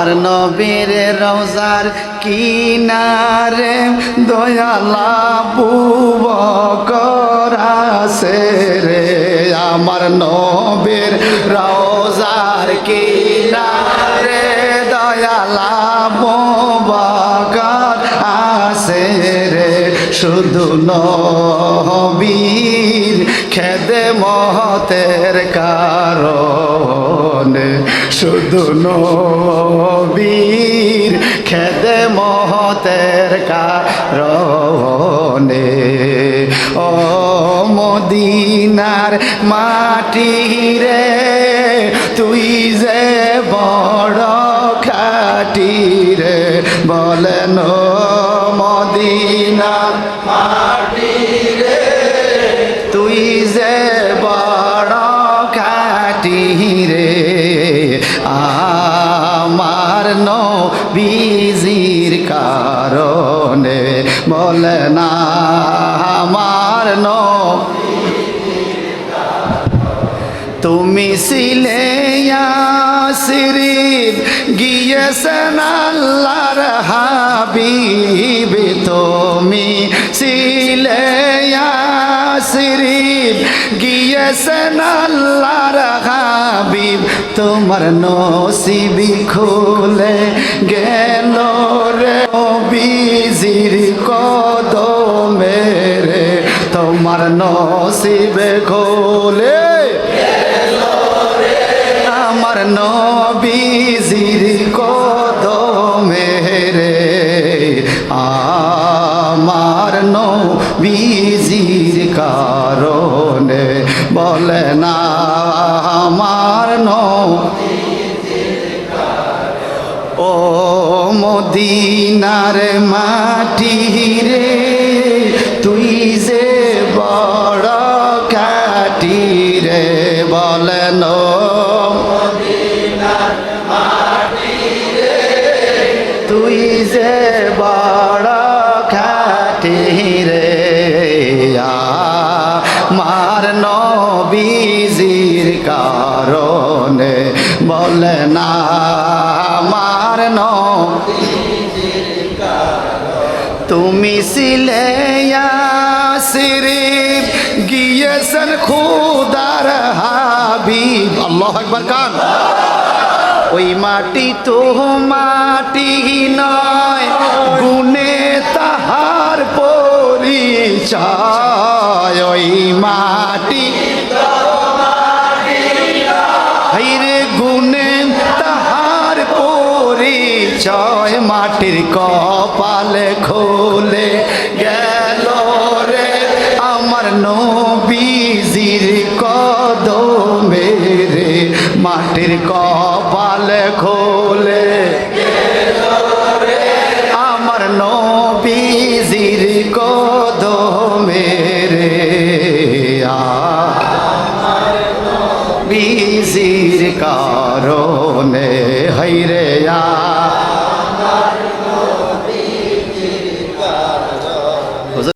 আমার নবীর রোজার কিনারে দয়ালা বুব করাছে রে। আমার নবীর রোজার কিনারে দয়ালা বুব আছে রে। শুধু নবীর খেদে মহতের কারণে শুধু নবীর খেদে মহতের কারণে। ও মদিনার মাটি রে, তুই যে বড় খাটি রে বলেন মদিনার মাটি রে, তুই যে নবীজির কারণে বলে না আমার নবী। তুমি ছিলে ইয়াসরিব গিয়েছেন আল্লাহর হাবিব। তুমি ছিলে ইয়াসরিব গিয়েছেন আল্লাহর হাবিব। তোমার নসিবি খুলে গেল রে বিজির কদমে রে। তোমার নসিবে খোলে আমার নবীজির কদমে রে। আমার নবীজির কারণে বলে না, আমার ও মদিনার মাটি রে, তুই যে বড় কাটি রে বলেন তুই যে বড় মার নবীজির কারণে বলে না, আমার তুমি ছিলে ইয়াসরিব গিয়েছেন খুদার হাবিব। আল্লাহ একবার কান। ওই মাটি তো মাটি নয় গুনে তাহার পরিচয়। পরিচয় মাটির কপালে খোলে গেল রে আমার নবীজির কদমে রে। মাটির কপালে খোলে আমার নবীজির কদমে রে। বিজির কারণে হৈরে আ